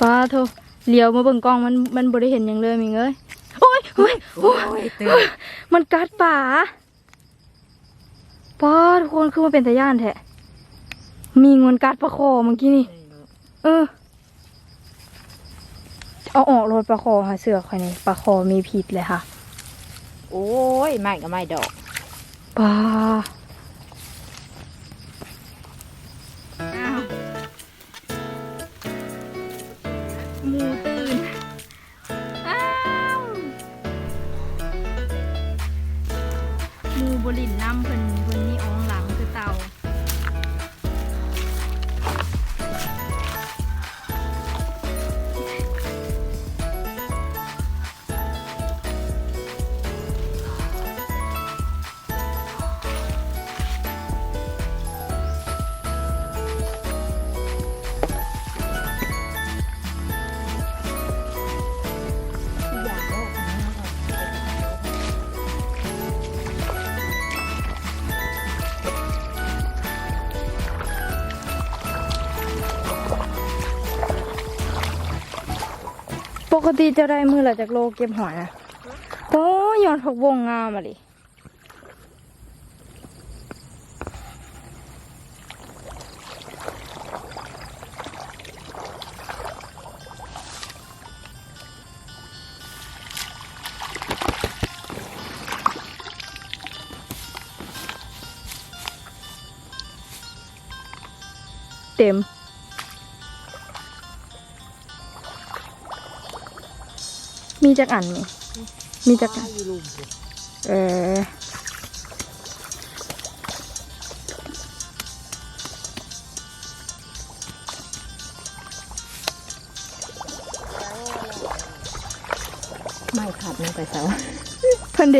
ป้าโทเลี้ยวมาเบิ่งกล้องมันมันบ่ได้เห็นหยังเลยมิงเอ้ยโอ้ยโอ้ยโอ้ยตื่นมันกัดป่าป้าทุกคนคือมันเป็นตะย่านแท้มีงวนกัดปลาคอเมื่อกี้นี่เออเอาออกรถปลาคอค่ะเสือคอยนี่ปลาคอมีพิษเลยค่ะ โอ้ยไม่ก็ไม่ดอกปลา กติจะได้มือละจากโลเก็บหอยนะโอ้ยอนผักวงงามอะดิเต็ม มีจักอันนี่มีจักอันอยู่ลุมสิเออไม่ขัดมันไปเสาเพิ่นเด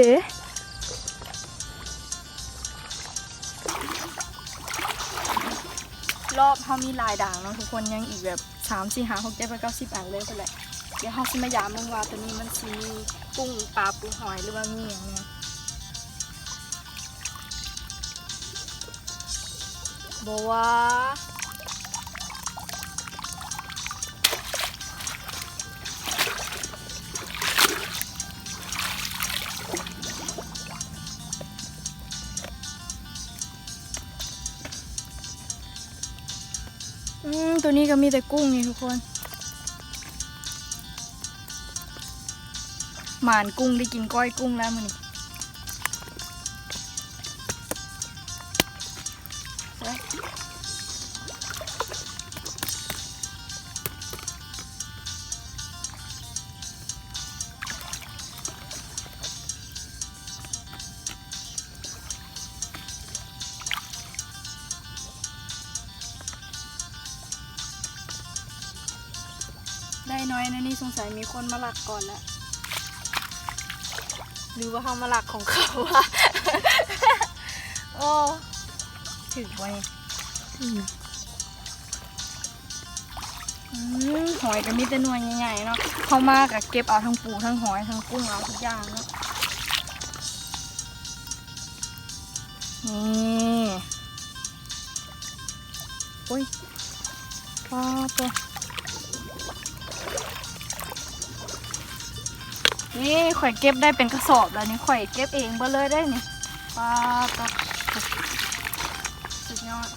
รอบเขามีลายด่างเนาะทุกคนยังอีกแบบสามสี่หาหกเจ็ดแปดเก้าสิบอันเลยเพื่อนแหละ เดี๋ยวเขาสิมายามมึงว่าตัวนี้มันสิมีกุ้งปลาปูหอยหรือว่ามีอย่างเนี้ยบอกว่าตัวนี้ก็มีแต่กุ้งนี่ทุกคน หมานกุ้งได้กินก้อยกุ้งแล้วมันนี่ได้น้อยนะนี่สงสัยมีคนมาหลักก่อนแล้ว หรือว่าเขามาหลักของเขาอะโอ้ถึกไว้ืหอยก็มีแต่หน่วยใหญ่ๆเนาะเขามากอะเก็บเอาทั้งปูทั้งหอยทั้งกุ้งเอาทุกอย่างเนาะนี่โอ้ยป้าตัว นี่ข่อยเก็บได้เป็นกระสอบแล้วนี่ข่อยเก็บเองเบ่เลยได้นี่ป้าป้าสุดยอด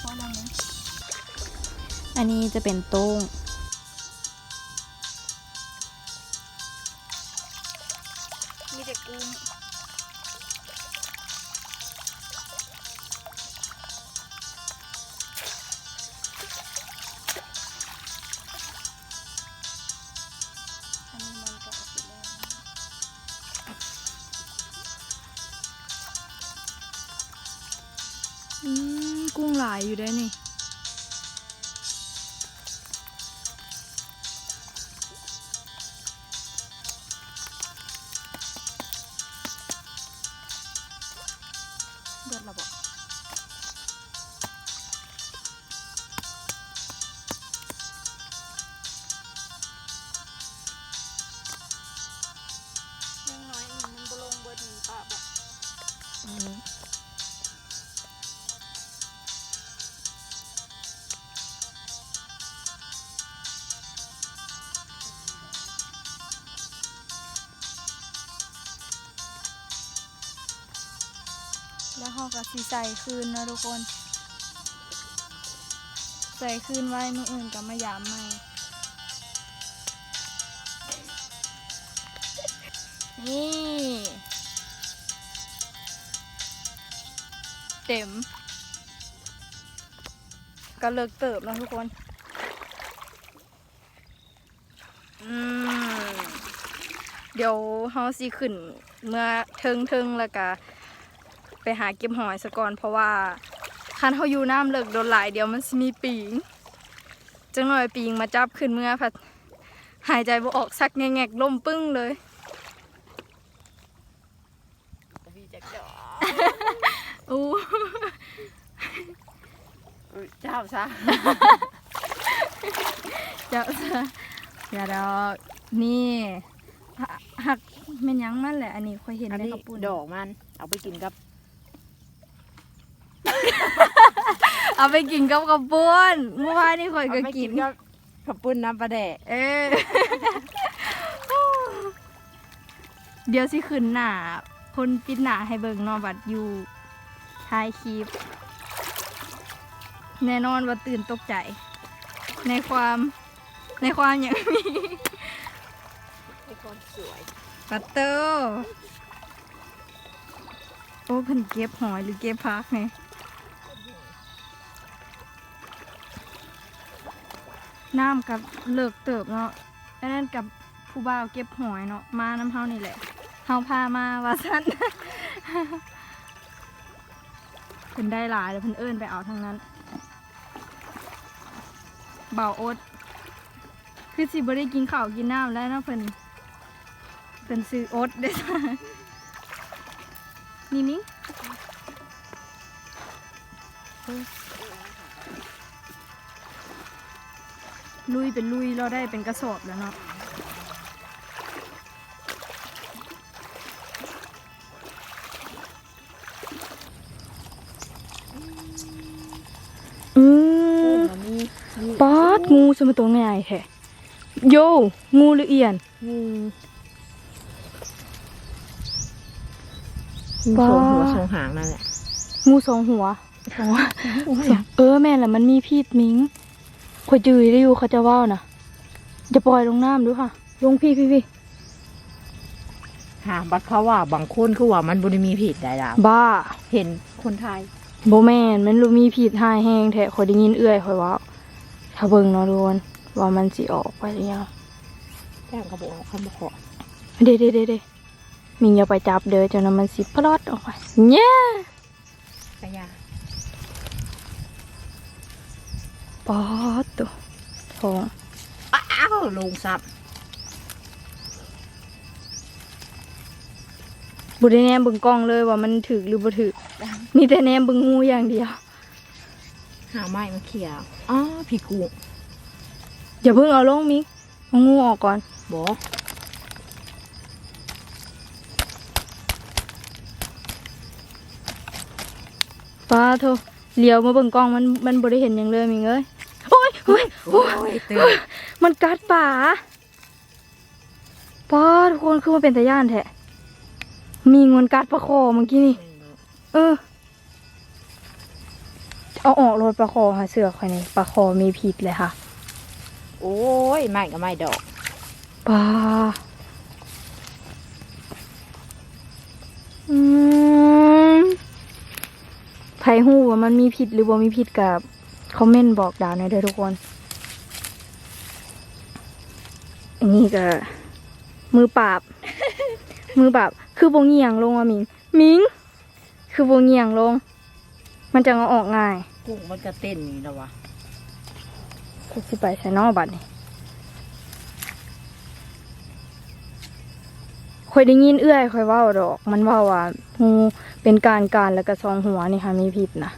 พอแล้วมั้อันนี้จะเป็นโต้ง อยู่ได้นี่ สีใส่คืนนะทุกคน ใส่คืนไว้มืออื่นกับมายามใหม่นี่เต็มก็เลิกเติบแล้วทุกคน อืม เดี๋ยวเฮาสิขึ้น เมื่อเทิงเทิงๆแล้วก็ ไปหาเก็บหอยซะก่อนเพราะว่าคันเฮาอยู่น้ำเลิกโดนหลายเดี๋ยวมันสิมีปิงจังหน่อยปิงมาจับขึ้นเมื่อพัดหายใจบ่ออกสักแงกๆล่มปึ้งเลยมีจักดอกอู้เจ้าซะเจะอย่าดอกนี่หหักแม่นหยังมันแหละ อันนี้ค่อยเห็นอันในนี้กระปุนดอกมัน เอาไปกินกับ เอาไปกินกับกระปุนเมื่อวานนี่ค่อยก็เอาไปกินกับขับปุ้นน้ำปลาแดกเออ เดี๋ยวสิขึ้นหน้าคนปิดหน้าให้เบิ่งเนอบัดอยู่ท้ายคลิป แน่นอนว่าตื่นตกใจ ในความในความอย่างนี้ให้คนสวยปัตเตอร์โอ้เพิ่นเก็บหอยหรือเก็บพักไง น้ำกับเลิกเติบเนาะอันนั้นกับผู้บ่าวเก็บหอยเนาะ มาน้ำเฮานี่แหละ เฮาพามาว่าสั้นเพิ่นได้หลายแล้วเพิ่นเอิ้นไปเอาทางนั้น เบาโอ๊ตคือสิบ่ได้กินข้าวกินน้ำแล้วเนาะเพิ่นเป็นซื้อโอ๊ตได้จ้ะนี่มิ้ง ลุยเป็นลุยเราได้เป็นกระสอบแล้วเนาะอืมมันมีมีปาดงูสมตัวใหญ่แท้โย งูหรือเอียนงูบ้าสองหัวสองหางนั่นแหละงูสองหัว เออแม่นแหละมันมีพิษมิง ข่อยจืยได้อยู่เขาจะว่าวนะจะปล่อยลงน้ำดูค่ะ ลงพี่พี่พี่หาบัดเขาว่าบางคนคือว่ามันบ่ได้มีผิดได้ล่ะบ้าเห็นคนไทยโบแม่นมันรู้มีพิษหายแห้งแท้ข่อยได้ยินเอื้อยข่อยว่าถ้าเบิ่งเนาะทุกคนว่ามันสิออกไปหรือยังแจ้งเขาบอกเขาบอกขอเด้เด้เด้เด้มิงอย่าไปจับเด้อจนนั้นมันสิพลอดออกไปเนี่ยกระยา ปอดตัวทองอ้าวลงซับบุได้แนมเบิ่งกล้องเลยว่ามันถึกหรือบ่ถึกมีแต่แนมเบิ่งงูอย่างเดียว หาไม้มาเขี่ยอ๋อพี่กูอย่าเพิ่งเอาลงมิกเอางูออกก่อนบอกป้าโทเลี้ยวมาเบิ่งกล้องมันมันบ่ได้เห็นหยังเลยมิงเอ้ย โอ้ยโอ้ยโอ้ยตื่นมันกัดป่าป้าทุกคนคือมันเป็นตาย่านแท้มีงวนกัดปลาคอเมื่อกี้นี่ เออ เอาออกรถปลาคอค่ะเสือกค่อยนี่ปลาคอมีพิษเลยค่ะ โอ้ยไม้กับไม้ดอกปลาอืมไผหูว่ามันมีพิษหรือว่ามีพิษกับ คอมเมนต์บอกดาวหน่อยเด้อทุกคน อันนี้ก็ มือปราบ มือปราบ คือโบเงียงลงอะมิง มิง คือโบเงียงลง มันจะเอาออกง่าย กุ้งมันก็เต้นนี่แล้ววะคือสิไปใส่นอบัดนี่คอยได้ยินเอื้อยคอยเว่าดอก มันเว่าว่างูเป็นการการแล้วก็ซองหัวนี่ค่ะมีพิษนะ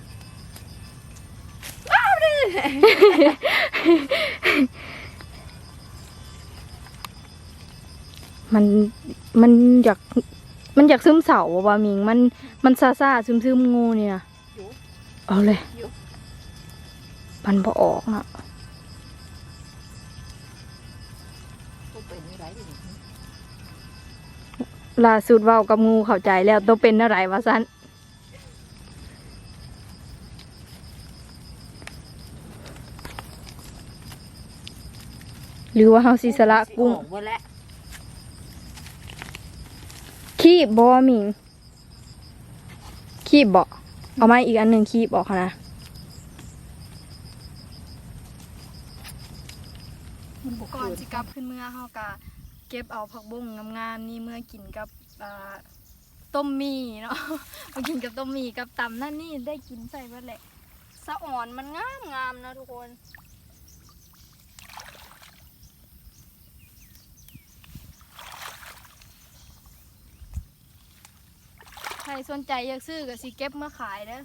มันมันอยาก มันอยากซึมเสาอะว่ามิง มันมันซาซาซึมซึมๆงูนี่นะเอาเลย มันพอออกนะตัวเป็นไม่ไรดิล่าสุดเว้ากับงูเข้าใจแล้วต้องเป็นอะไรวะซัน รือว่าเฮาสิสละกุ้งออกหมดแล้วคีบบ่มิงคีบบ่เอาไม้อีกอันหนึ่งคีบออกค่ะนะมันบ่ก่อนเกินสิกลับขึ้นเมื่อเฮาก็เก็บเอาผักบุ้งงามๆนี่เมื่อกินกับอ่าต้มหมี่เนาะมากินกับต้มหมี่กับตำนั่นนี่ได้กินใส่เบิดแหละสะอ่อนมันงามงามๆนะทุกคน ใคร สนใจอยากซื้อก็สิเก็บมาขายเด้อ